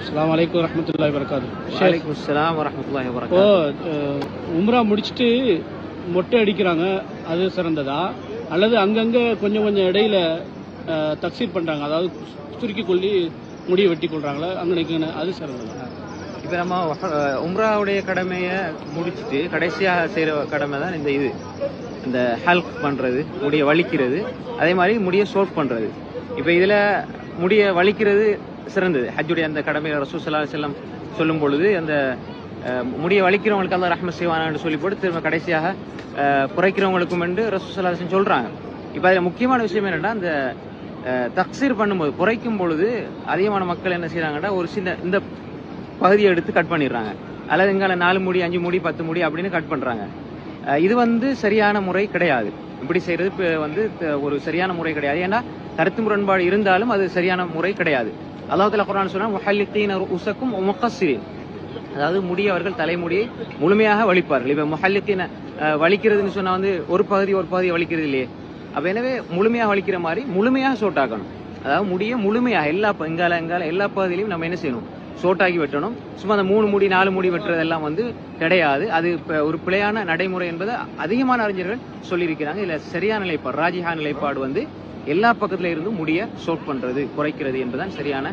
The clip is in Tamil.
அஸ்ஸலாமு அலைக்கும் வரஹ்மத்துல்லாஹி வரகாத்து வலைக்கும் அஸ்ஸலாம் வரஹ்மத்துல்லாஹி இப்போ வபரகாத்துஹு அஹ், உம்ரா முடிச்சுட்டு மொட்டை அடிக்கிறாங்க அது சிறந்ததா? அல்லது அங்கங்க கொஞ்சம் கொஞ்சம் இடையில தக்சீர் பண்றாங்க அதாவது சுருக்கி கொள்ளி முடியை வெட்டி கொள்றாங்களா? அங்க அது சிறந்ததா? இப்போ நம்ம உம்ராவுடைய கடமையை முடிச்சிட்டு கடைசியாக செய்கிற கடமை தான் இந்த இது. இந்த ஹல்க் பண்ணுறது முடியை வலிக்கிறது. அதே மாதிரி முடியை சோப் பண்ணுறது இப்போ இதில் முடியை வலிக்கிறது சிறந்தது. ஹஜ்ஜுடைய அந்த கடமையை ரசூசல்லா செல்லம் சொல்லும் பொழுது அந்த முடியை வலிக்கிறவங்களுக்கு அல்லா ரஹ்மத் செய்வானான்னு சொல்லி போட்டு திரும்ப கடைசியாக குறைக்கிறவங்களுக்கும் என்று ரசூசல்லா சொல்கிறாங்க இப்போ அதில் முக்கியமான விஷயம் என்னென்னா அந்த தக்சீர் பண்ணும்போது குறைக்கும் பொழுது அதிகமான மக்கள் என்ன செய்கிறாங்கன்னா ஒரு சின்ன இந்த பகுதியை எடுத்து கட் பண்ணிடுறாங்க. அல்லது எங்கால நாலு முடி அஞ்சு முடி பத்து முடி அப்படின்னு கட் பண்ணுறாங்க இது வந்து சரியான முறை கிடையாது. இப்படி செய்கிறது வந்து த- ஒரு சரியான முறை கிடையாது. ஏன்னா கருத்து முரண்பாடு இருந்தாலும் அது சரியான முறை கிடையாது. அல்லாஹ் குரான் குர்ஆன் சொன்னா முஹல்லித்தீன உசக்கும் முகஸ்ஸிரின் அதாவது முடிய அவர்கள் தலைமுடியை முழுமையாக வலிப்பார்கள். இப்ப முஹல்லித்தீன வலிக்கிறதுன்னு சொன்னா வந்து ஒரு பகுதி ஒரு பகுதி வலிக்கிறது இல்லையே. அப்ப எனவே முழுமையாக வலிக்கிற மாதிரி முழுமையாக சோட்டாக்கணும். அதாவது முடிய முழுமையாக எல்லா எங்கால எங்கால எல்லா பகுதியிலையும் நம்ம என்ன செய்யணும்? சோட்டாக்கி வெட்டணும். சும்மா அந்த மூணு முடி நாலு முடி வெட்டுறதெல்லாம் வந்து கிடையாது. அது இப்போ ஒரு பிழையான நடைமுறை என்பதை அதிகமான அறிஞர்கள் சொல்லியிருக்கிறாங்க. இல்லை சரியான நிலைப்பாடு ராஜிஹா நிலைப்பாடு வந்து எல்லா பக்கத்துல இருந்தும் முடிய சோட் பண்றது குறைக்கிறது என்பதுதான் சரியான